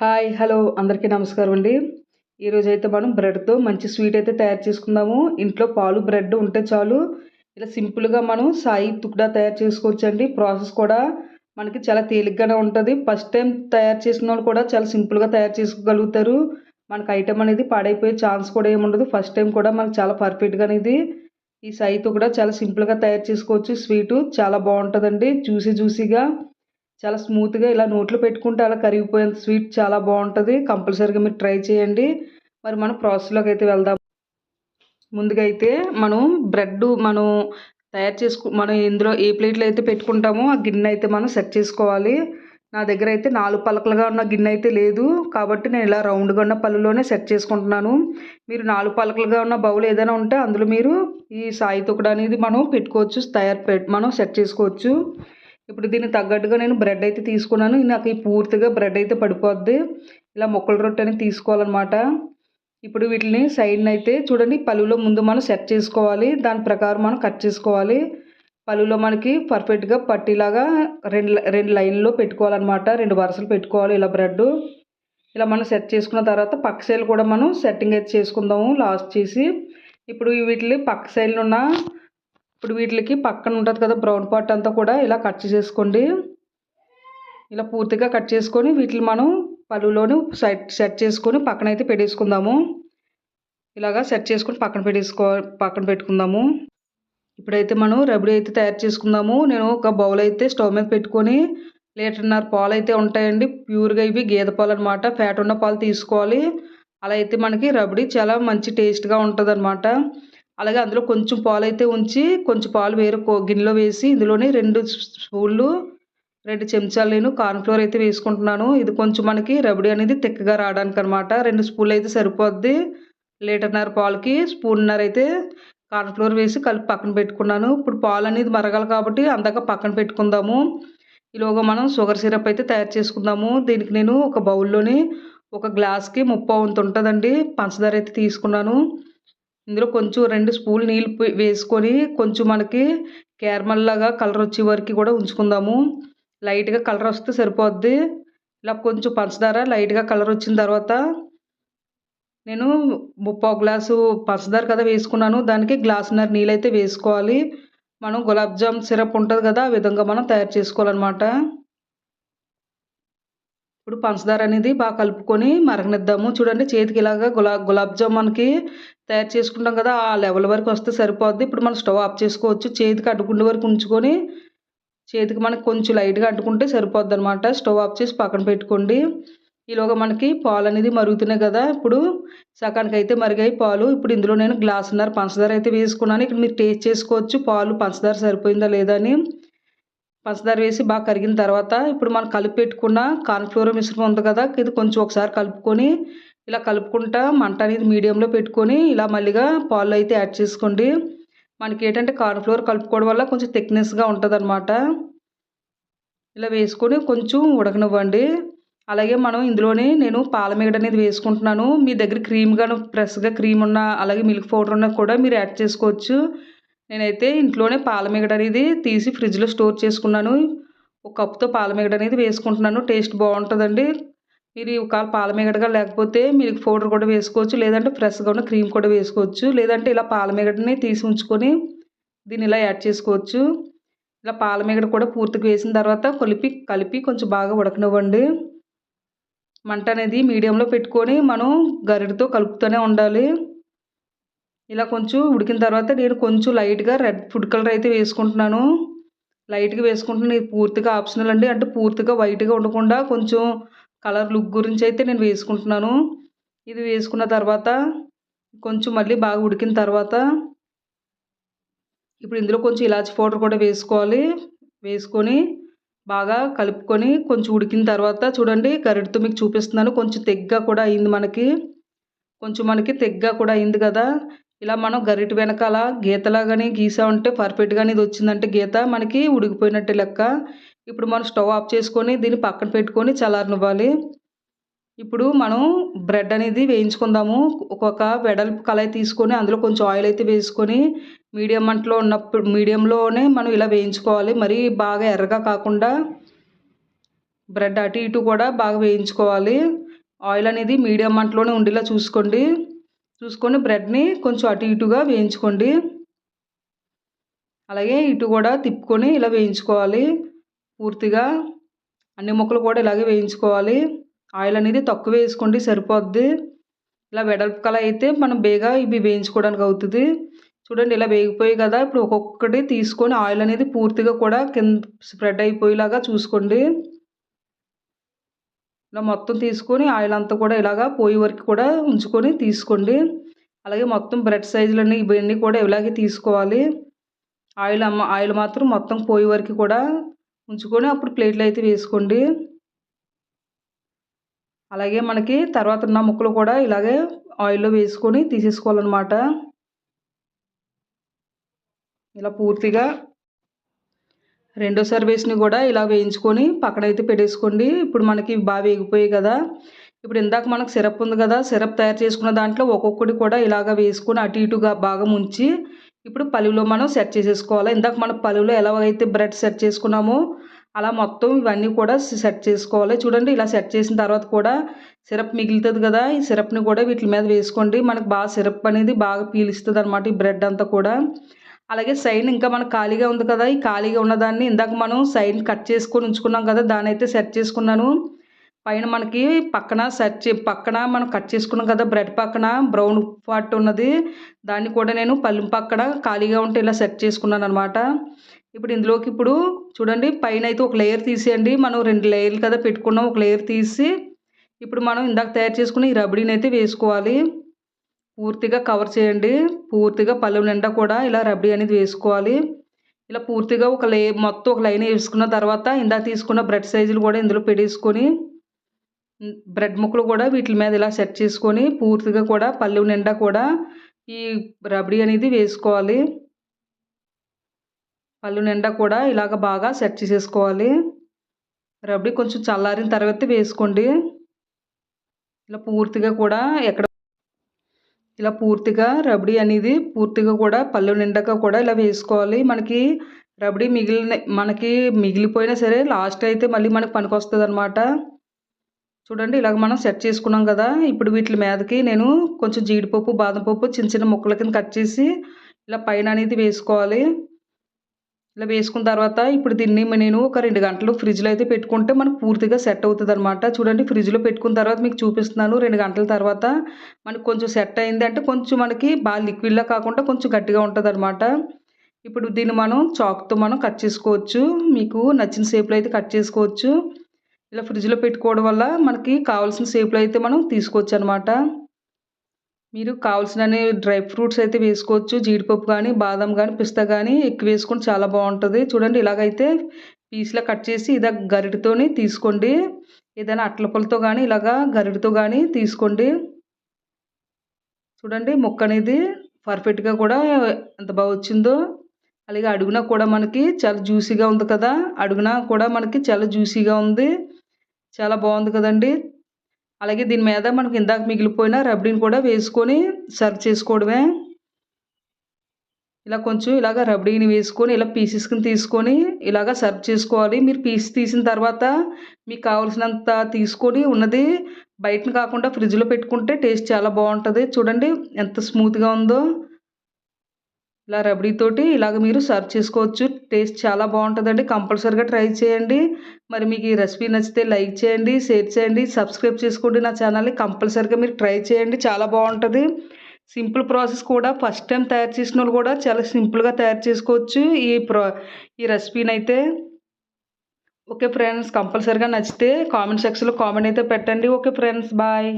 Hi hello అందరికీ నమస్కారం అండి. ఈరోజు అయితే మనం బ్రెడ్తో మంచి స్వీట్ అయితే తయారు చేసుకుందాము. ఇంట్లో పాలు బ్రెడ్ ఉంటే చాలు. ఇలా సింపుల్గా మనం సాయి తుక్డా తయారు చేసుకోవచ్చండి. ప్రాసెస్ కూడా మనకి చాలా తేలిగ్గానే ఉంటుంది. ఫస్ట్ టైం తయారు చేసిన వాళ్ళు కూడా చాలా సింపుల్గా తయారు చేసుకోగలుగుతారు. మనకు ఐటెం అనేది పాడైపోయే ఛాన్స్ కూడా ఏముండదు. ఫస్ట్ టైం కూడా మనకు చాలా పర్ఫెక్ట్గా అనేది ఈ సాయితో కూడా చాలా సింపుల్గా తయారు చేసుకోవచ్చు. స్వీటు చాలా బాగుంటుందండి. జ్యూసీ జ్యూసీగా. చాలా స్మూత్గా ఇలా నోట్లో పెట్టుకుంటే అలా కరిగిపోయేంత స్వీట్ చాలా బాగుంటుంది. కంపల్సరీగా మీరు ట్రై చేయండి. మరి మనం ప్రాసెస్లోకి అయితే వెళ్దాం. ముందుగా అయితే మనం బ్రెడ్ మనం తయారు చేసుకు మనం ఎందులో ఏ ప్లేట్లో అయితే పెట్టుకుంటామో ఆ గిన్నె అయితే మనం సెట్ చేసుకోవాలి. నా దగ్గర అయితే నాలుగు పలకలుగా ఉన్న గిన్నె అయితే లేదు. కాబట్టి నేను ఇలా రౌండ్గా ఉన్న పళ్ళులోనే సెట్ చేసుకుంటున్నాను. మీరు నాలుగు పలకలుగా ఉన్న బౌల్ ఏదైనా ఉంటే అందులో మీరు ఈ సాయి తొక్కడు అనేది మనం పెట్టుకోవచ్చు. తయారు మనం సెట్ చేసుకోవచ్చు. ఇప్పుడు దీనికి తగ్గట్టుగా నేను బ్రెడ్ అయితే తీసుకున్నాను. నాకు ఈ పూర్తిగా బ్రెడ్ అయితే పడిపోద్ది. ఇలా మొక్కల రొట్టె అనేది తీసుకోవాలన్నమాట. ఇప్పుడు వీటిని సైడ్ని అయితే చూడండి పలువులో ముందు మనం సెట్ చేసుకోవాలి. దాని ప్రకారం మనం కట్ చేసుకోవాలి. పలువులో మనకి పర్ఫెక్ట్గా పట్టిలాగా రెండు రెండు లైన్లో పెట్టుకోవాలన్నమాట. రెండు వరుసలు పెట్టుకోవాలి ఇలా బ్రెడ్. ఇలా మనం సెట్ చేసుకున్న తర్వాత పక్క సైడ్ కూడా మనం సెట్టింగ్ అయితే చేసుకుందాము లాస్ట్ చేసి. ఇప్పుడు వీటిని పక్క సైడ్లో ఉన్న ఇప్పుడు వీటికి పక్కన ఉంటుంది కదా బ్రౌన్ పార్ట్ అంతా కూడా ఇలా కట్ చేసుకోండి. ఇలా పూర్తిగా కట్ చేసుకొని వీటిని మనం పలులోని సెట్ సెట్ చేసుకొని పక్కన అయితే పెట్టేసుకుందాము. ఇలాగా సెట్ చేసుకొని పక్కన పెట్టేసుకో పక్కన పెట్టుకుందాము. ఇప్పుడైతే మనం రబడీ అయితే తయారు చేసుకుందాము. నేను ఒక బౌల్ అయితే స్టవ్ మీద పెట్టుకొని లీటర్న్నర పాలు అయితే ఉంటాయండి. ప్యూర్గా ఇవి గేదె పాలు అనమాట ఫ్యాట్ ఉన్న పాలు తీసుకోవాలి. అలా అయితే మనకి రబడీ చాలా మంచి టేస్ట్గా ఉంటుంది అనమాట అలాగే అందులో కొంచెం పాలు అయితే ఉంచి కొంచెం పాలు వేరే గిన్నెలో వేసి ఇందులోనే రెండు స్పూన్లు రెండు చెంచాలు నేను కార్న్ఫ్లోర్ అయితే వేసుకుంటున్నాను. ఇది కొంచెం మనకి రబడి అనేది తిక్కగా రావడానికి అనమాట రెండు స్పూన్లు అయితే సరిపోద్ది. లీటర్న్నర పాలకి స్పూన్నర అయితే కార్న్ఫ్లోర్ వేసి కలిపి పక్కన పెట్టుకున్నాను. ఇప్పుడు పాలు అనేది మరగాలి కాబట్టి అందాక పక్కన పెట్టుకుందాము. ఈలోగా మనం షుగర్ సిరప్ అయితే తయారు చేసుకుందాము. దీనికి నేను ఒక బౌల్లోని ఒక గ్లాస్కి ముప్పై వంతు ఉంటుందండి. పంచదార అయితే తీసుకున్నాను. ఇందులో కొంచెం రెండు స్పూన్ నీళ్ళు వేసుకొని కొంచెం మనకి క్యారమల్ లాగా కలర్ వచ్చే వరకు కూడా ఉంచుకుందాము. లైట్గా కలర్ వస్తే సరిపోద్ది. ఇలా కొంచెం పంచదార లైట్గా కలర్ వచ్చిన తర్వాత నేను ముప్పై గ్లాసు పంచదార కదా వేసుకున్నాను. దానికి గ్లాసున్నర నీళ్ళు అయితే వేసుకోవాలి. మనం గులాబ్ జామ్ సిరప్ ఉంటుంది కదా ఆ విధంగా మనం తయారు చేసుకోవాలన్నమాట. ఇప్పుడు పంచదార అనేది బాగా కలుపుకొని మరగనిద్దాము. చూడండి చేతికి ఇలాగా గులా గులాబ్ జామ్ మనకి తయారు చేసుకుంటాం కదా ఆ లెవెల్ వరకు వస్తే సరిపోద్ది. ఇప్పుడు మనం స్టవ్ ఆఫ్ చేసుకోవచ్చు. చేతికి అడ్డుకుండే వరకు ఉంచుకొని చేతికి మనకి కొంచెం లైట్గా అంటుకుంటే సరిపోద్ది అనమాట స్టవ్ ఆఫ్ చేసి పక్కన పెట్టుకోండి. ఈలోగా మనకి పాలు అనేది మరుగుతున్నాయి కదా. ఇప్పుడు సకానికి అయితే మరిగాయి పాలు. ఇప్పుడు ఇందులో నేను గ్లాసున్నర పంచదార అయితే వేసుకున్నాను. ఇక్కడ మీరు టేస్ట్ చేసుకోవచ్చు. పాలు పంచదార సరిపోయిందా లేదా అని. పంచదార వేసి బాగా కరిగిన తర్వాత ఇప్పుడు మనం కలిపి పెట్టుకున్న కార్న్ఫ్లోర్ మిశ్రమం ఉంది కదా ఇది కొంచెం ఒకసారి కలుపుకొని ఇలా కలుపుకుంటా మంట అనేది మీడియంలో పెట్టుకొని ఇలా మళ్ళీగా పాలు అయితే యాడ్ చేసుకోండి. మనకి ఏంటంటే కార్న్ఫ్లోర్ కలుపుకోవడం వల్ల కొంచెం థిక్నెస్గా ఉంటుంది అనమాట ఇలా వేసుకొని కొంచెం ఉడకనివ్వండి. అలాగే మనం ఇందులోనే నేను పాలమేగడ అనేది వేసుకుంటున్నాను. మీ దగ్గర క్రీమ్గా ఫ్రెష్గా క్రీమ్ ఉన్న అలాగే మిల్క్ పౌడర్ ఉన్న కూడా మీరు యాడ్ చేసుకోవచ్చు. నేనైతే ఇంట్లోనే పాలమీగడ అనేది తీసి ఫ్రిడ్జ్లో స్టోర్ చేసుకున్నాను. ఒక కప్తో పాలమీగడ అనేది వేసుకుంటున్నాను. టేస్ట్ బాగుంటుందండి. మీరు ఒకవేళ పాలమీగడగా లేకపోతే మిల్క్ పౌడర్ కూడా వేసుకోవచ్చు. లేదంటే ఫ్రెష్గా ఉన్న క్రీమ్ కూడా వేసుకోవచ్చు. లేదంటే ఇలా పాలమీగడని తీసి ఉంచుకొని దీన్ని ఇలా యాడ్ చేసుకోవచ్చు. ఇలా పాలమీగడ కూడా పూర్తిగా వేసిన తర్వాత కలిపి కలిపి కొంచెం బాగా ఉడకనివ్వండి. మంట అనేది మీడియంలో పెట్టుకొని మనం గరిటతో కలుపుతూనే ఉండాలి. ఇలా కొంచెం ఉడికిన తర్వాత నేను కొంచెం లైట్గా రెడ్ ఫుడ్ కలర్ అయితే వేసుకుంటున్నాను. లైట్గా వేసుకుంటున్నాను. ఇది పూర్తిగా ఆప్షనల్ అండి. అంటే పూర్తిగా వైట్గా ఉండకుండా కొంచెం కలర్ లుక్ గురించి అయితే నేను వేసుకుంటున్నాను. ఇది వేసుకున్న తర్వాత కొంచెం మళ్ళీ బాగా ఉడికిన తర్వాత ఇప్పుడు ఇందులో కొంచెం ఇలాచి పౌడర్ కూడా వేసుకోవాలి. వేసుకొని బాగా కలుపుకొని కొంచెం ఉడికిన తర్వాత చూడండి గరిటతో మీకు చూపిస్తున్నాను. కొంచెం తెగ్గా కూడా అయింది మనకి. కొంచెం మనకి తెగ్గా కూడా అయింది కదా. ఇలా మనం గరిట వెనకాల గీతలాగానే గీసామంటే పర్ఫెక్ట్గానే ఇది వచ్చిందంటే గీత మనకి ఉడికిపోయినట్టు లెక్క. ఇప్పుడు మనం స్టవ్ ఆఫ్ చేసుకొని దీన్ని పక్కన పెట్టుకొని చల్లారనివ్వాలి. ఇప్పుడు మనం బ్రెడ్ అనేది వేయించుకుందాము. ఒక్కొక్క వెడల్పు కళాయి తీసుకొని అందులో కొంచెం ఆయిల్ అయితే వేసుకొని మీడియం మంటలో ఉన్నప్పుడు మీడియంలోనే మనం ఇలా వేయించుకోవాలి. మరీ బాగా ఎర్రగా కాకుండా బ్రెడ్ అటు ఇటు కూడా బాగా వేయించుకోవాలి. ఆయిల్ అనేది మీడియం మంటలోనే ఉండేలా చూసుకోండి. చూసుకొని బ్రెడ్ని కొంచెం అటు ఇటుగా వేయించుకోండి. అలాగే ఇటు కూడా తిప్పుకొని ఇలా వేయించుకోవాలి. పూర్తిగా అన్ని ముక్కలు కూడా ఇలాగే వేయించుకోవాలి. ఆయిల్ అనేది తక్కువ వేసుకోండి సరిపోద్ది. ఇలా వెడల్పు కల అయితే మనం బేగా ఇవి వేయించుకోవడానికి అవుతుంది. చూడండి ఇలా వేగిపోయి కదా ఇప్పుడు ఒక్కొక్కటి తీసుకొని ఆయిల్ అనేది పూర్తిగా కూడా కింద స్ప్రెడ్ అయిపోయేలాగా చూసుకోండి. ఇలా మొత్తం తీసుకొని ఆయిల్ అంతా కూడా ఇలాగా పోయి వరకు కూడా ఉంచుకొని తీసుకోండి. అలాగే మొత్తం బ్రెడ్ సైజులన్నీ ఇవన్నీ కూడా ఇలాగే తీసుకోవాలి. ఆయిల్ అమ్మ ఆయిల్ మాత్రం మొత్తం పోయి వరకు కూడా ఉంచుకొని అప్పుడు ప్లేట్లు అయితే వేసుకోండి. అలాగే మనకి తర్వాత ఉన్న ముక్కలు కూడా ఇలాగే ఆయిల్లో వేసుకొని తీసేసుకోవాలన్నమాట. ఇలా పూర్తిగా రెండో సర్వీస్ని కూడా ఇలా వేయించుకొని పక్కన అయితే పెట్టేసుకోండి. ఇప్పుడు మనకి బాగా వేగిపోయాయి కదా. ఇప్పుడు ఇందాక మనకు సిరప్ ఉంది కదా సిరప్ తయారు చేసుకున్న దాంట్లో ఒక్కొక్కటి కూడా ఇలాగ వేసుకొని అటు ఇటుగా బాగా ముంచి ఇప్పుడు పలువులో మనం సెట్ చేసేసుకోవాలి. ఇందాక మనం పలువులో ఎలాగైతే బ్రెడ్ సెట్ చేసుకున్నామో అలా మొత్తం ఇవన్నీ కూడా సెట్ చేసుకోవాలి. చూడండి ఇలా సెట్ చేసిన తర్వాత కూడా సిరప్ మిగులుతుంది కదా. ఈ సిరప్ని కూడా వీటి మీద వేసుకోండి. మనకు బాగా సిరప్ అనేది బాగా పీలుస్తుంది అనమాట ఈ బ్రెడ్ అంతా కూడా. అలాగే సైడ్ ఇంకా మనకు ఖాళీగా ఉంది కదా ఈ ఖాళీగా ఉన్నదాన్ని ఇందాక మనం సైడ్ కట్ చేసుకొని ఉంచుకున్నాం కదా దాని అయితే సెట్ చేసుకున్నాను. పైన మనకి పక్కన సెట్ పక్కన మనం కట్ చేసుకున్నాం కదా బ్రెడ్ పక్కన బ్రౌన్ పార్ట్ ఉన్నది. దాన్ని కూడా నేను పళ్ళు పక్కన ఖాళీగా ఉంటే ఇలా సెట్ చేసుకున్నాను అనమాట ఇప్పుడు ఇందులోకి ఇప్పుడు చూడండి పైన అయితే ఒక లేయర్ తీసేయండి. మనం రెండు లేయర్లు కదా పెట్టుకున్నాం ఒక లేయర్ తీసి ఇప్పుడు మనం ఇందాక తయారు చేసుకుని ఈ రబడీని అయితే వేసుకోవాలి. పూర్తిగా కవర్ చేయండి. పూర్తిగా పళ్ళు నిండా కూడా ఇలా రబడీ అనేది వేసుకోవాలి. ఇలా పూర్తిగా ఒక లే మొత్తం ఒక లైన్ వేసుకున్న తర్వాత ఇందాక తీసుకున్న బ్రెడ్ సైజులు కూడా ఇందులో పెట్టేసుకొని బ్రెడ్ ముక్కలు కూడా వీటి మీద ఇలా సెట్ చేసుకొని పూర్తిగా కూడా పళ్ళు నిండా కూడా ఈ రబడీ అనేది వేసుకోవాలి. పళ్ళు నిండా కూడా ఇలాగ బాగా సెట్ చేసేసుకోవాలి. రబడీ కొంచెం చల్లారిన తర్వాత వేసుకోండి. ఇలా పూర్తిగా కూడా ఎక్కడ ఇలా పూర్తిగా రబడీ అనేది పూర్తిగా కూడా పళ్ళు నిండాక కూడా ఇలా వేసుకోవాలి. మనకి రబడీ మిగిలిన మనకి మిగిలిపోయినా సరే లాస్ట్ అయితే మళ్ళీ మనకి పనికొస్తుంది అనమాట చూడండి ఇలాగ మనం సెట్ చేసుకున్నాం కదా. ఇప్పుడు వీటి మీదకి నేను కొంచెం జీడిపప్పు బాదం పప్పు చిన్న చిన్న ముక్కల కింద కట్ చేసి ఇలా పైన అనేది వేసుకోవాలి. ఇలా వేసుకున్న తర్వాత ఇప్పుడు దీన్ని నేను ఒక రెండు గంటలు ఫ్రిడ్జ్లో అయితే పెట్టుకుంటే మనకు పూర్తిగా సెట్ అవుతుంది అనమాట చూడండి ఫ్రిడ్జ్లో పెట్టుకున్న తర్వాత మీకు చూపిస్తున్నాను. రెండు గంటల తర్వాత మనకు కొంచెం సెట్ అయింది అంటే కొంచెం మనకి బాగా లిక్విడ్లా కాకుండా కొంచెం గట్టిగా ఉంటుంది అనమాట ఇప్పుడు దీన్ని మనం చాక్తో మనం కట్ చేసుకోవచ్చు. మీకు నచ్చిన షేప్లో అయితే కట్ చేసుకోవచ్చు. ఇలా ఫ్రిడ్జ్లో పెట్టుకోవడం వల్ల మనకి కావాల్సిన షేప్లో అయితే మనం తీసుకోవచ్చు అనమాట మీరు కావాల్సిన డ్రై ఫ్రూట్స్ అయితే వేసుకోవచ్చు. జీడిపప్పు కానీ బాదం కానీ పిస్తా కానీ ఎక్కువ వేసుకొని చాలా బాగుంటుంది. చూడండి ఇలాగైతే పీస్లా కట్ చేసి ఇదా గరిటతోని తీసుకోండి. ఏదైనా అట్లపలతో కానీ ఇలాగా గరిటితో కానీ తీసుకోండి. చూడండి ముక్క అనేది పర్ఫెక్ట్గా కూడా ఎంత బాగా వచ్చిందో. అలాగే అడుగున కూడా మనకి చాలా జ్యూసీగా ఉంది కదా. అడుగున కూడా మనకి చాలా జ్యూసీగా ఉంది. చాలా బాగుంది కదండి. అలాగే దీని మీద మనకి ఇందాక మిగిలిపోయిన రబ్డీని కూడా వేసుకొని సర్వ్ చేసుకోవడమే. ఇలా కొంచెం ఇలాగ రబడీని వేసుకొని ఇలా పీసెస్కి తీసుకొని ఇలాగ సర్వ్ చేసుకోవాలి. మీరు పీస్ తీసిన తర్వాత మీకు కావాల్సినంత తీసుకొని ఉన్నది బయటను కాకుండా ఫ్రిడ్జ్లో పెట్టుకుంటే టేస్ట్ చాలా బాగుంటుంది. చూడండి ఎంత స్మూత్గా ఉందో. ఇలా రబడీతోటి ఇలాగ మీరు సర్వ్ చేసుకోవచ్చు. టేస్ట్ చాలా బాగుంటుందండి. కంపల్సరీగా ట్రై చేయండి. మరి మీకు ఈ రెసిపీ నచ్చితే లైక్ చేయండి షేర్ చేయండి సబ్స్క్రైబ్ చేసుకోండి నా ఛానల్ని. కంపల్సరీగా మీరు ట్రై చేయండి. చాలా బాగుంటుంది. సింపుల్ ప్రాసెస్ కూడా. ఫస్ట్ టైం తయారు చేసిన వాళ్ళు కూడా చాలా సింపుల్గా తయారు చేసుకోవచ్చు. ఈ ప్రో ఈ రెసిపీని అయితే. ఓకే ఫ్రెండ్స్ కంపల్సరీగా నచ్చితే కామెంట్ సెక్షన్లో కామెంట్ అయితే పెట్టండి. Okay friends bye.